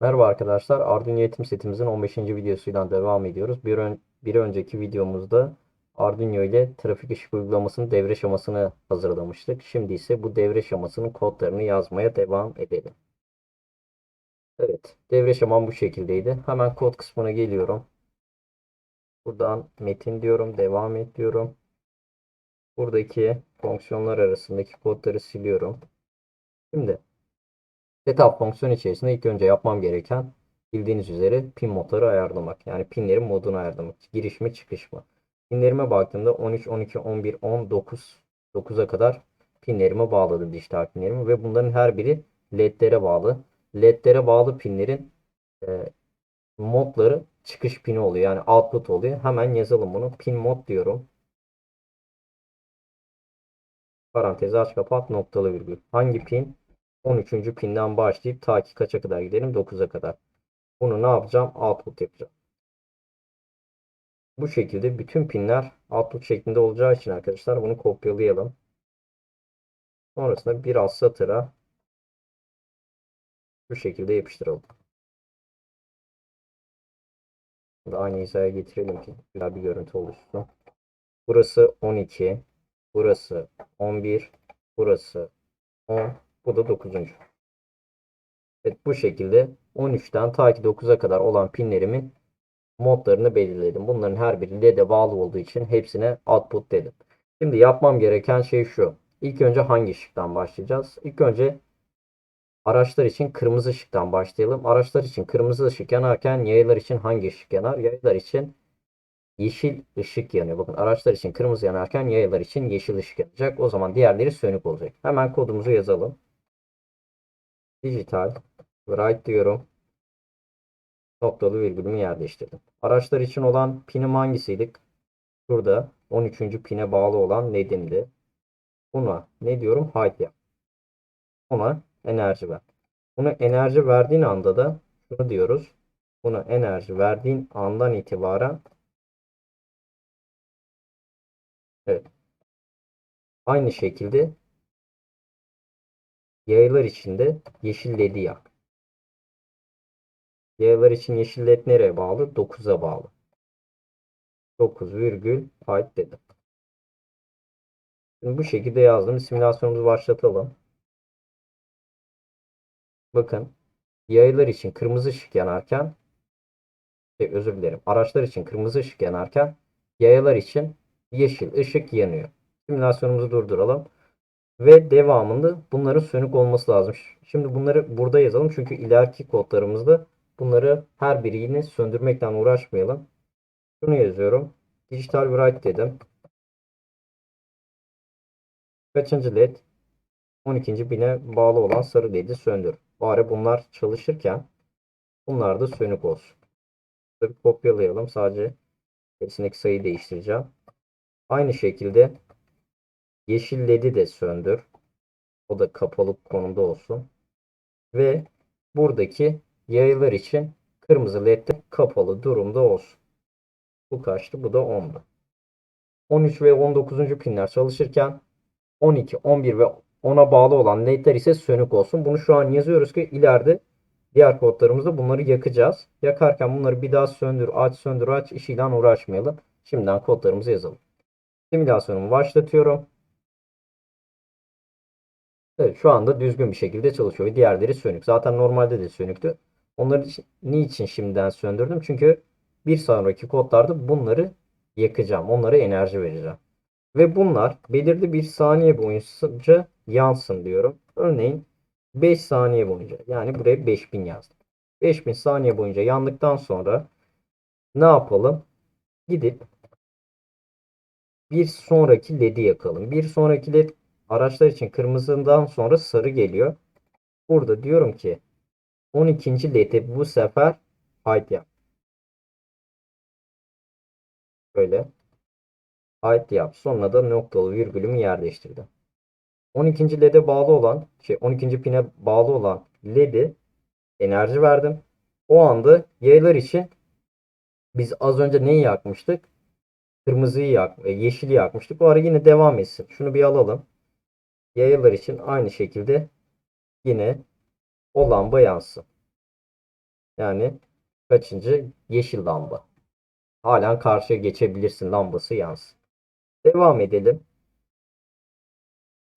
Merhaba arkadaşlar. Arduino eğitim setimizin 15. videosuyla devam ediyoruz. Bir, ön- bir önceki videomuzda Arduino ile trafik ışık uygulamasının devre şemasını hazırlamıştık. Şimdi ise bu devre şemasının kodlarını yazmaya devam edelim. Evet, devre şemam bu şekildeydi. Hemen kod kısmına geliyorum. Buradan metin diyorum, devam et diyorum. Buradaki fonksiyonlar arasındaki kodları siliyorum. Şimdi Setup fonksiyon içerisinde ilk önce yapmam gereken bildiğiniz üzere pin modları ayarlamak. Yani pinlerin modunu ayarlamak. Giriş mi çıkış mı? Pinlerime baktığımda 13, 12, 11, 10, 9, 9'a kadar pinlerime bağladım dijital pinlerimi ve bunların her biri ledlere bağlı. Ledlere bağlı pinlerin e, modları çıkış pini oluyor. Yani output oluyor. Hemen yazalım bunu. Pin mod diyorum. Parantezi aç kapat noktalı virgül. Hangi pin? 13. pinden başlayıp ta ki kaça kadar gidelim? 9'a kadar. Bunu ne yapacağım? Output yapacağım. Bu şekilde bütün pinler output şeklinde olacağı için arkadaşlar bunu kopyalayalım. Sonrasında bir alt satıra bu şekilde yapıştıralım. Şimdi aynı hizaya getirelim ki güzel bir görüntü oluşsun. Burası 12, burası 11, burası 10, bu da 9. Evet bu şekilde 13'ten ta ki 9'a kadar olan pinlerimin modlarını belirledim. Bunların her biri LED'e bağlı olduğu için hepsine output dedim. Şimdi yapmam gereken şey şu. İlk önce hangi ışıktan başlayacağız? İlk önce araçlar için kırmızı ışıktan başlayalım. Araçlar için kırmızı ışık yanarken yayalar için hangi ışık yanar? Yayalar için yeşil ışık yanıyor. Bakın araçlar için kırmızı yanarken yayalar için yeşil ışık yanacak. O zaman diğerleri sönük olacak. Hemen kodumuzu yazalım. Dijital write diyorum. Noktalı virgülümü yerleştirdim. Araçlar için olan pinim hangisiydi? Şurada 13. pine bağlı olan ledimdi. Buna ne diyorum? Hide yap. Ona enerji ver. Buna enerji verdiğin anda da şunu diyoruz. Buna enerji verdiğin andan itibaren evet. Aynı şekilde yaylar için de yeşil ledi yak. Y'ler için yeşil led nereye bağlı? 9'a bağlı. 9 virgül ait dedim. Şimdi bu şekilde yazdım. Simülasyonumuzu başlatalım. Bakın yaylar için kırmızı ışık yanarken şey, özür dilerim. Araçlar için kırmızı ışık yanarken yayalar için yeşil ışık yanıyor. Simülasyonumuzu durduralım. Ve devamında bunların sönük olması lazım. Şimdi bunları burada yazalım. Çünkü ileriki kodlarımızda bunları her birini söndürmekten uğraşmayalım. Şunu yazıyorum. Digital write dedim. Kaçıncı led? 12. bine bağlı olan sarı ledi söndür. Bari bunlar çalışırken bunlar da sönük olsun. Tabii kopyalayalım. Sadece içerisindeki sayıyı değiştireceğim. Aynı şekilde yeşil ledi de söndür. O da kapalı konumda olsun. Ve buradaki yaylar için kırmızı led de kapalı durumda olsun. Bu kaçtı? Bu da 10'du. 13 ve 19. pinler çalışırken 12, 11 ve 10'a bağlı olan ledler ise sönük olsun. Bunu şu an yazıyoruz ki ileride diğer kodlarımızda bunları yakacağız. Yakarken bunları bir daha söndür, aç, söndür, aç işiyle uğraşmayalım. Şimdiden kodlarımızı yazalım. Simülasyonumu başlatıyorum. Evet şu anda düzgün bir şekilde çalışıyor diğerleri sönük. Zaten normalde de sönüktü. Onları niçin şimdiden söndürdüm? Çünkü bir sonraki kodlarda bunları yakacağım. Onlara enerji vereceğim. Ve bunlar belirli bir saniye boyunca yansın diyorum. Örneğin 5 saniye boyunca. Yani buraya 5000 yazdım. 5000 saniye boyunca yandıktan sonra ne yapalım? Gidip bir sonraki led'i yakalım. Bir sonraki led araçlar için kırmızıdan sonra sarı geliyor. Burada diyorum ki 12. led'i bu sefer hide yap. Böyle ait yap. Sonra da noktalı virgülümü yerleştirdim. 12. LED'e bağlı olan şey 12. pine bağlı olan LED'i enerji verdim. O anda yaylar için biz az önce neyi yakmıştık? Kırmızıyı yak, e, yeşili yakmıştık. O ara yine devam etsin. Şunu bir alalım. Yaylar için aynı şekilde yine o lamba yansın. Yani kaçıncı? Yeşil lamba. Halen karşıya geçebilirsin lambası yansın. Devam edelim.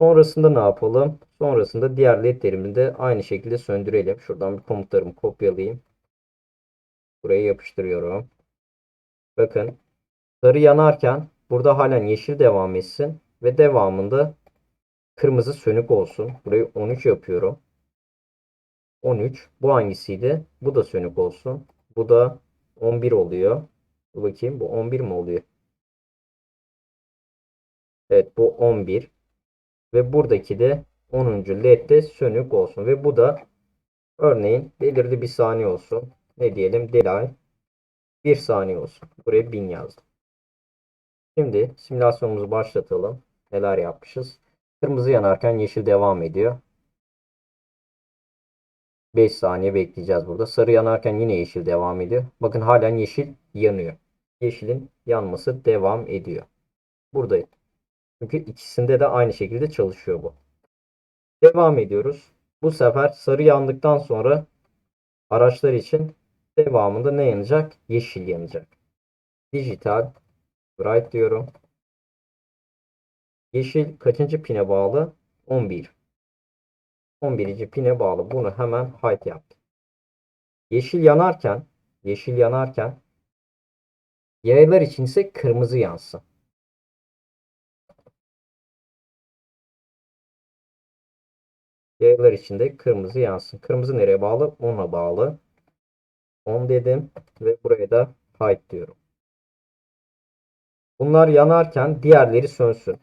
Sonrasında ne yapalım? Sonrasında diğer ledlerimi de aynı şekilde söndürelim. Şuradan bir komutlarımı kopyalayayım. Buraya yapıştırıyorum. Bakın sarı yanarken burada halen yeşil devam etsin ve devamında kırmızı sönük olsun. Burayı 13 yapıyorum. 13. Bu hangisiydi? Bu da sönük olsun. Bu da 11 oluyor. Dur bakayım bu 11 mi oluyor? Evet bu 11. Ve buradaki de 10. led de sönük olsun. Ve bu da örneğin belirli bir saniye olsun. Ne diyelim? Delay 1 saniye olsun. Buraya 1000 yazdım. Şimdi simülasyonumuzu başlatalım. Neler yapmışız? Kırmızı yanarken yeşil devam ediyor. 5 saniye bekleyeceğiz burada. Sarı yanarken yine yeşil devam ediyor. Bakın halen yeşil yanıyor. Yeşilin yanması devam ediyor. Buradayım. Çünkü ikisinde de aynı şekilde çalışıyor bu. Devam ediyoruz. Bu sefer sarı yandıktan sonra araçlar için devamında ne yanacak? Yeşil yanacak. Dijital bright diyorum. Yeşil kaçıncı pine bağlı? 11. 11. pine bağlı. Bunu hemen hide yaptım. Yeşil yanarken yeşil yanarken yaylar için ise kırmızı yansın. Yaylar için de kırmızı yansın. Kırmızı nereye bağlı? 10'a bağlı. 10 dedim ve buraya da hide diyorum. Bunlar yanarken diğerleri sönsün.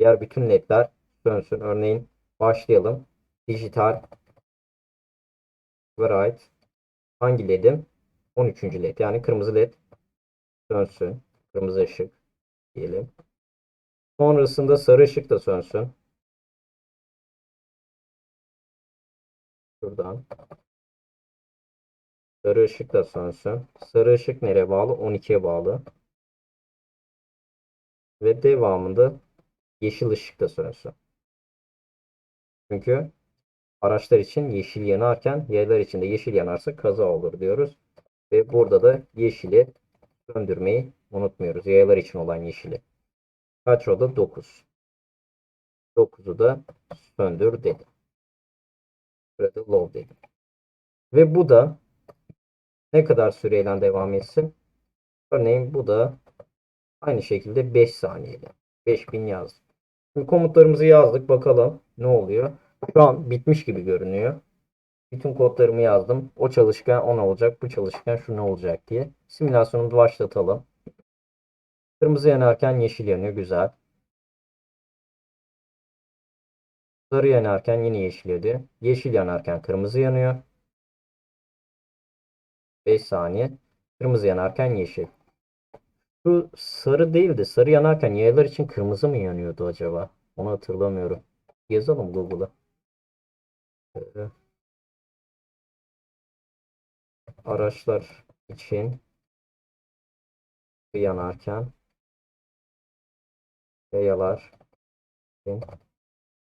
Diğer bütün ledler sönsün. Örneğin başlayalım. Dijital bright hangi ledim? 13. led. Yani kırmızı led sönsün. Kırmızı ışık diyelim. Sonrasında sarı ışık da sönsün. Şuradan. Sarı ışık da sönsün. Sarı ışık nereye bağlı? 12'ye bağlı. Ve devamında yeşil ışık da sönsün. Çünkü araçlar için yeşil yanarken yaylar için de yeşil yanarsa kaza olur diyoruz. Ve burada da yeşili söndürmeyi unutmuyoruz. Yaylar için olan yeşili. Kaç oldu? 9. 9'u da söndür dedim. Burada low dedim. Ve bu da ne kadar süreyle devam etsin? Örneğin bu da aynı şekilde 5 saniyede. 5000 yazdım. Komutlarımızı yazdık. Bakalım ne oluyor. Şu an bitmiş gibi görünüyor. Bütün kodlarımı yazdım. O çalışkan 10 olacak. Bu çalışkan şu ne olacak diye. Simülasyonumuzu başlatalım. Kırmızı yanarken yeşil yanıyor. Güzel. Sarı yanarken yine yeşil yanıyor. Yeşil yanarken kırmızı yanıyor. 5 saniye. Kırmızı yanarken yeşil. Şu sarı değildi. Sarı yanarken yaylar için kırmızı mı yanıyordu acaba? Onu hatırlamıyorum. Yazalım Google'a. Ee, araçlar için yanarken yayalar için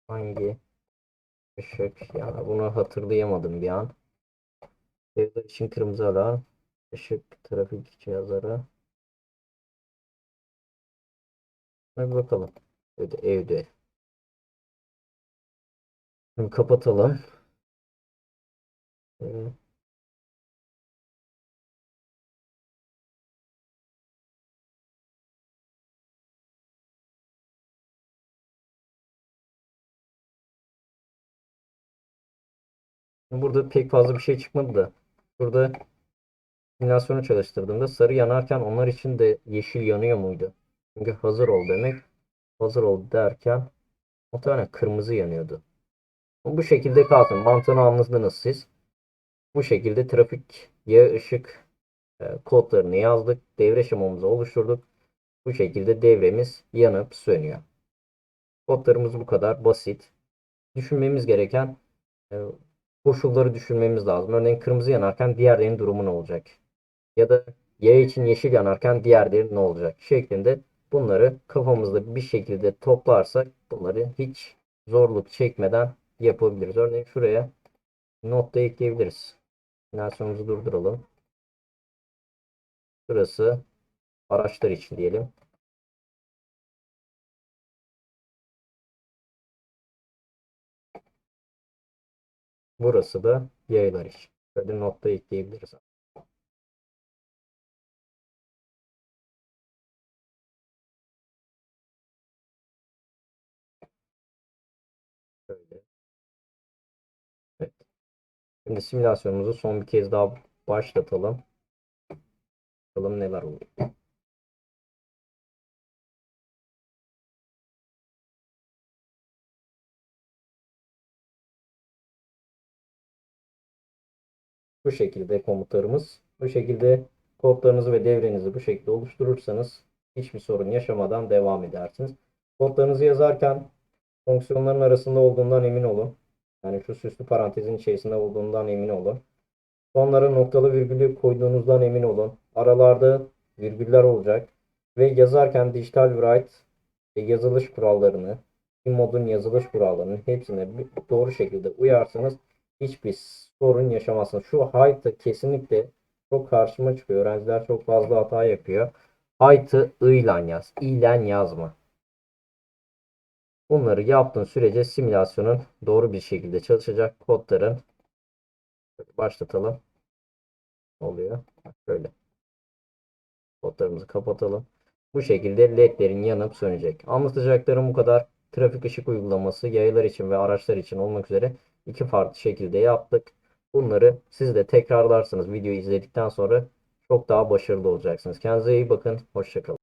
hangi ışık yani bunu hatırlayamadım bir an. Yayalar için kırmızı alarm ışık trafik cihazları Hadi bakalım. Evde, evde. Şimdi kapatalım. Ee, Burada pek fazla bir şey çıkmadı da. Burada simülasyonu çalıştırdığımda sarı yanarken onlar için de yeşil yanıyor muydu? Çünkü hazır ol demek. Hazır ol derken muhtemelen kırmızı yanıyordu. Bu şekilde kalsın. Mantığını anladınız siz. Bu şekilde trafik yağ ışık e, kodlarını yazdık. Devre şemamızı oluşturduk. Bu şekilde devremiz yanıp sönüyor. Kodlarımız bu kadar basit. Düşünmemiz gereken e, koşulları düşünmemiz lazım. Örneğin kırmızı yanarken diğerlerinin durumu ne olacak? Ya da yaya için yeşil yanarken diğerleri ne olacak? Şeklinde bunları kafamızda bir şekilde toplarsak bunları hiç zorluk çekmeden yapabiliriz. Örneğin şuraya not da ekleyebiliriz. Simülasyonumuzu durduralım. Burası araçlar için diyelim. Burası da yaylar için. Böyle nokta ekleyebiliriz. Şimdi simülasyonumuzu son bir kez daha başlatalım. Bakalım neler oluyor. Bu şekilde komutlarımız. Bu şekilde kodlarınızı ve devrenizi bu şekilde oluşturursanız hiçbir sorun yaşamadan devam edersiniz. Kodlarınızı yazarken fonksiyonların arasında olduğundan emin olun. Yani şu süslü parantezin içerisinde olduğundan emin olun. Sonlara noktalı virgülü koyduğunuzdan emin olun. Aralarda virgüller olacak. Ve yazarken dijital write ve yazılış kurallarını, modun yazılış kurallarının hepsine doğru şekilde uyarsanız hiçbir sorun yaşamazsınız. Şu hide'ı kesinlikle çok karşıma çıkıyor. Öğrenciler çok fazla hata yapıyor. Hide'ı ıyla yaz. İlen yazma. Bunları yaptığın sürece simülasyonun doğru bir şekilde çalışacak. Kodların başlatalım. Oluyor. Böyle. Kodlarımızı kapatalım. Bu şekilde ledlerin yanıp sönecek. Anlatacaklarım bu kadar. Trafik ışık uygulaması yayılar için ve araçlar için olmak üzere iki farklı şekilde yaptık. Bunları siz de tekrarlarsınız videoyu izledikten sonra çok daha başarılı olacaksınız. Kendinize iyi bakın. Hoşçakalın.